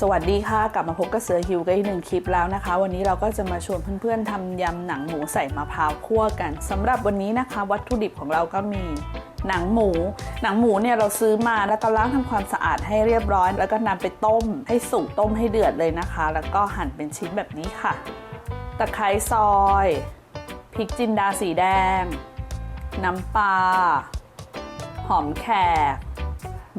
สวัสดีค่ะ กลับมาพบกับเสือหิวกันอีกหนึ่งคลิปแล้วนะคะ วันนี้เราก็จะมาชวนเพื่อนๆทำยำหนังหมูใส่มะพร้าวคั่วกันสำหรับวันนี้นะคะ วัตถุดิบของเราก็มีหนังหมู หนังหมูเนี่ยเราซื้อมาแล้วก็ล้างทำความสะอาดให้เรียบร้อย แล้วก็นำไปต้มให้สุกต้มให้เดือดเลยนะคะ แล้วก็หั่นเป็นชิ้นแบบนี้ค่ะตะไคร้ซอยพริกจินดาสีแดง น้ำปลาหอมแขก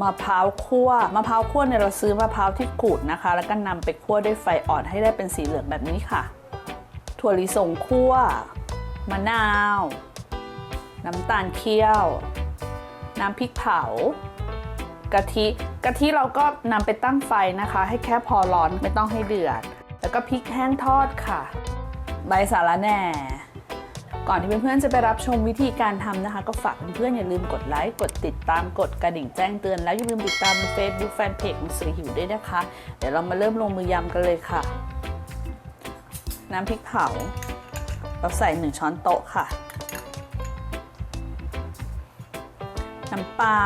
มะพร้าวคั่วมะพร้าวคั่วเนี่ยเราซื้อมะพร้าวที่ขูดนะคะ แล้วก็นำไปคั่วด้วยไฟอ่อนให้ได้เป็นสีเหลืองแบบนี้ค่ะ ถั่วลิสงคั่วมะนาว น้ำตาลเคี่ยว น้ำพริกเผากะทิกะทิเราก็นำไปตั้งไฟนะคะ ให้แค่พอร้อนไม่ต้องให้เดือด แล้วก็พริกแห้งทอดค่ะ ใบสาระแหน่ ก่อนที่เพื่อนๆจะไปรับชมวิธีการทำนะคะ ก็ฝากเพื่อนๆอย่าลืมกดไลค์กดติดตามกดกระดิ่งแจ้งเตือน แล้วอย่าลืมติดตามใน Facebook Fanpage ของสือหิวด้วยนะคะ เดี๋ยวเรามาเริ่มลงมือยำกันเลยค่ะ น้ำพริกเผา เราใส่ 1 ช้อนโต๊ะค่ะ น้ำปลา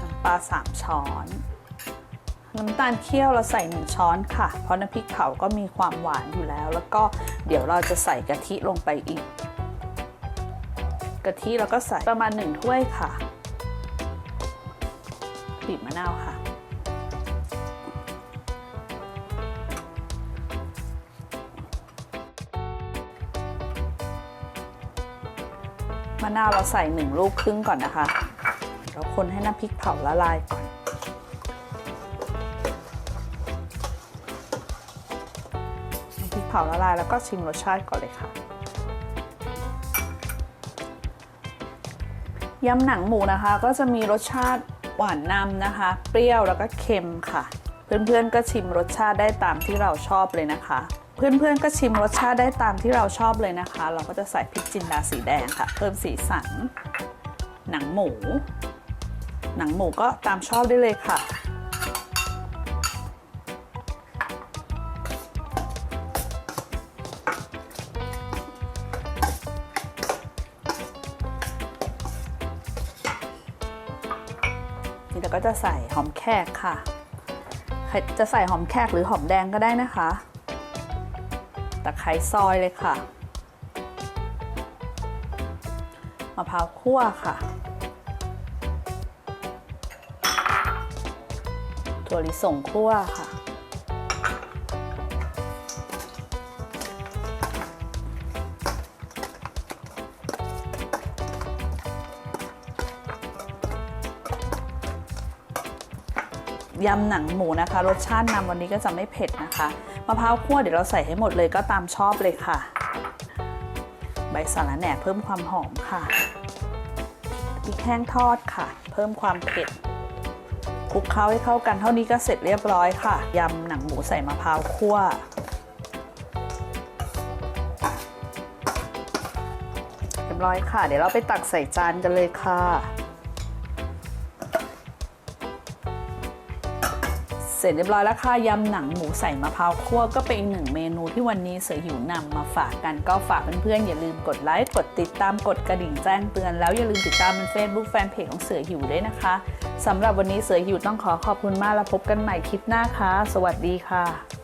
น้ำปลา3ช้อน น้ำตาลเคี่ยวเราใส่1ช้อนค่ะ เพราะน้ำพริกเผาก็มีความหวานอยู่แล้ว แล้วก็เดี๋ยวเราจะใส่กะทิลงไปอีก กะทิเราก็ใส่ประมาณ1ถ้วยค่ะบีบมะนาวค่ะ มะนาวเราใส่1ลูกครึ่งก่อนนะคะแล้วคนให้น้ำพริกเผาละลายก่อนาละลายแล้วก็ชิมรสชาติก่อนเลยค่ะยำหนังหมูนะคะ ก็จะมีรสชาติหวานนำนะคะ เปรี้ยวแล้วก็เค็มค่ะ เพื่อนๆก็ชิมรสชาติได้ตามที่เราชอบเลยนะคะ เพื่อนๆก็ชิมรสชาติได้ตามที่เราชอบเลยนะคะ เราก็จะใส่พริกจินดาสีแดงค่ะ เพิ่มสีสัน หนังหมู หนังหมูก็ตามชอบได้เลยค่ะ นี้เราก็จะใส่หอมแขกค่ะ จะใส่หอมแขกหรือหอมแดงก็ได้นะคะตะไคร้ซอยเลยค่ะมะพร้าวคั่วค่ะ ถั่วลิสงคั่วค่ะ ยำหนังหมูนะคะ รสชาตินำวันนี้ก็จะไม่เผ็ดนะคะมะพร้าวคั่วเดี๋ยวเราใส่ให้หมดเลยก็ตามชอบเลยค่ะ ใบสาระแหน่เพิ่มความหอมค่ะพริกแห้งทอดค่ะ เพิ่มความเผ็ดคลุกเคล้าให้เข้ากันเท่านี้ก็เสร็จเรียบร้อยค่ะยำหนังหมูใส่มะพร้าวคั่วเรียบร้อยค่ะ เดี๋ยวเราไปตักใส่จานกันเลยค่ะ เสร็จเรียบร้อยแล้วค่ะยำหนังหมูใส่มะพร้าวคั่วก็เป็นอีกหนึ่งเมนูที่วันนี้เสือหิวนำมาฝากกันก็ฝากเพื่อนๆอย่าลืมกดไลค์กดติดตามกดกระดิ่งแจ้งเตือนแล้วอย่าลืมติดตามเป็นเฟซบุ๊กแฟนเพจของเสือหิวด้วยนะคะสำหรับวันนี้เสือหิวต้องขอขอบคุณมากแล้วพบกันใหม่คลิปหน้าค่ะ สวัสดีค่ะ